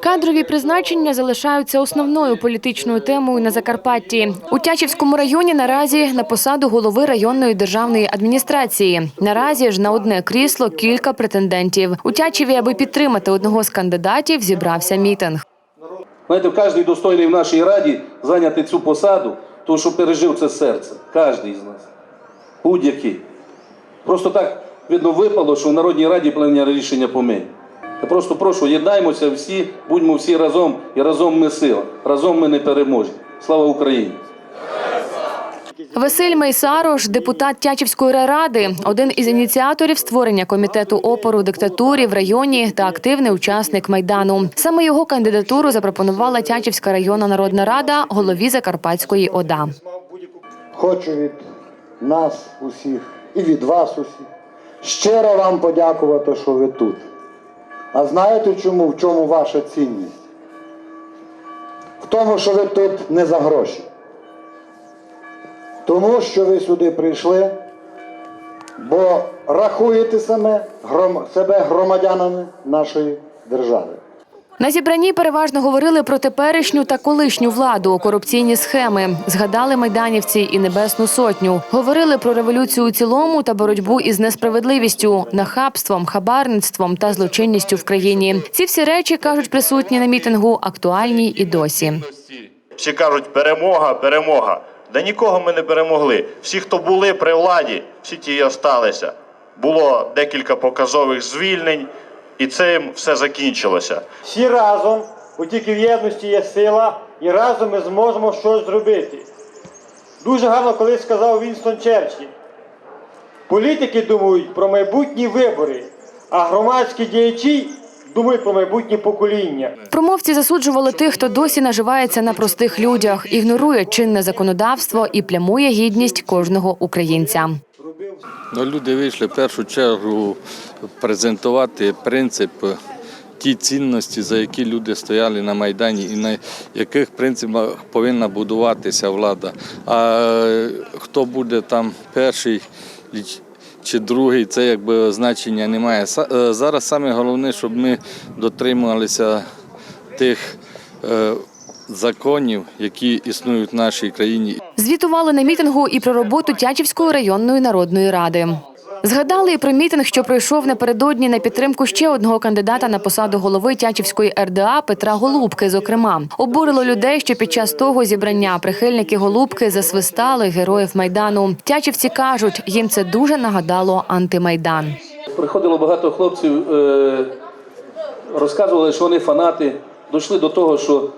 Кадрові призначення залишаються основною політичною темою на Закарпатті. У Тячівському районі наразі на посаду голови районної державної адміністрації. Наразі ж на одне крісло кілька претендентів. У Тячеві, аби підтримати одного з кандидатів, зібрався мітинг. Знаєте, кожен достойний в нашій раді зайняти цю посаду, тому що пережив це серце. Кожен з нас. Будь-який. Просто так, видно, випало, що в Народній Раді прийняли рішення по мені. Я просто прошу, єднаймося всі, будьмо всі разом, і разом ми сила. Разом ми не переможні. Слава Україні! Василь Мейсарош, депутат Тячівської райради, один із ініціаторів створення комітету опору диктатурі в районі та активний учасник майдану. Саме його кандидатуру запропонувала Тячівська районна народна рада голові Закарпатської ОДА. Хочу від нас усіх і від вас усіх щиро вам подякувати, що ви тут. А знаєте чому? В чому ваша цінність? В тому, що ви тут не за гроші. Тому що ви сюди прийшли, бо рахуєте себе громадянами нашої держави. На зібранні переважно говорили про теперішню та колишню владу, корупційні схеми. Згадали майданівці і небесну сотню. Говорили про революцію у цілому та боротьбу із несправедливістю, нахабством, хабарництвом та злочинністю в країні. Ці всі речі кажуть присутні на мітингу, актуальні і досі. Всі кажуть, перемога, перемога. Да нікого ми не перемогли. Всі, хто були при владі, всі ті і осталися. Було декілька показових звільнень, і цим все закінчилося. Всі разом, бо тільки в єдності є сила, і разом ми зможемо щось зробити. Дуже гарно колись сказав Вінстон Черчилль. Політики думають про майбутні вибори, а громадські діячі думають про майбутнє покоління. Промовці засуджували тих, хто досі наживається на простих людях, ігнорує чинне законодавство і плямує гідність кожного українця. Ну, люди вийшли в першу чергу презентувати принцип, ті цінності, за які люди стояли на Майдані, і на яких принципах повинна будуватися влада. А хто буде там перший чи другий, це якби значення немає. Е, Зараз саме головне, щоб ми дотримувалися тих е, законів, які існують в нашій країні. Звітували на мітингу і про роботу Тячівської районної народної ради. Згадали і про мітинг, що пройшов напередодні на підтримку ще одного кандидата на посаду голови Тячівської РДА Петра Голубки. Зокрема, обурило людей, що під час того зібрання прихильники Голубки засвистали героїв майдану. Тячівці кажуть, їм це дуже нагадало антимайдан. Приходило багато хлопців, е, розказували, що вони фанати. Дійшли до того, що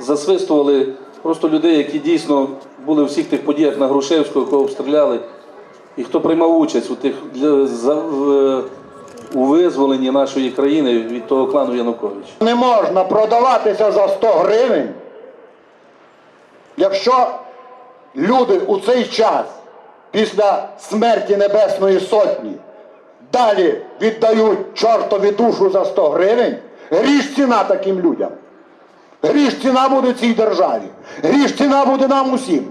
засвистували просто людей, які дійсно були у всіх тих подіях на Грушевського, кого обстріляли, і хто приймав участь у тих у визволенні нашої країни від того клану Януковича. Не можна продаватися за 100 гривень, якщо люди у цей час після смерті Небесної Сотні далі віддають чортові душу за 100 гривень, гріш ціна таким людям. Гріш ціна буде цій державі. Гріш ціна буде нам усім.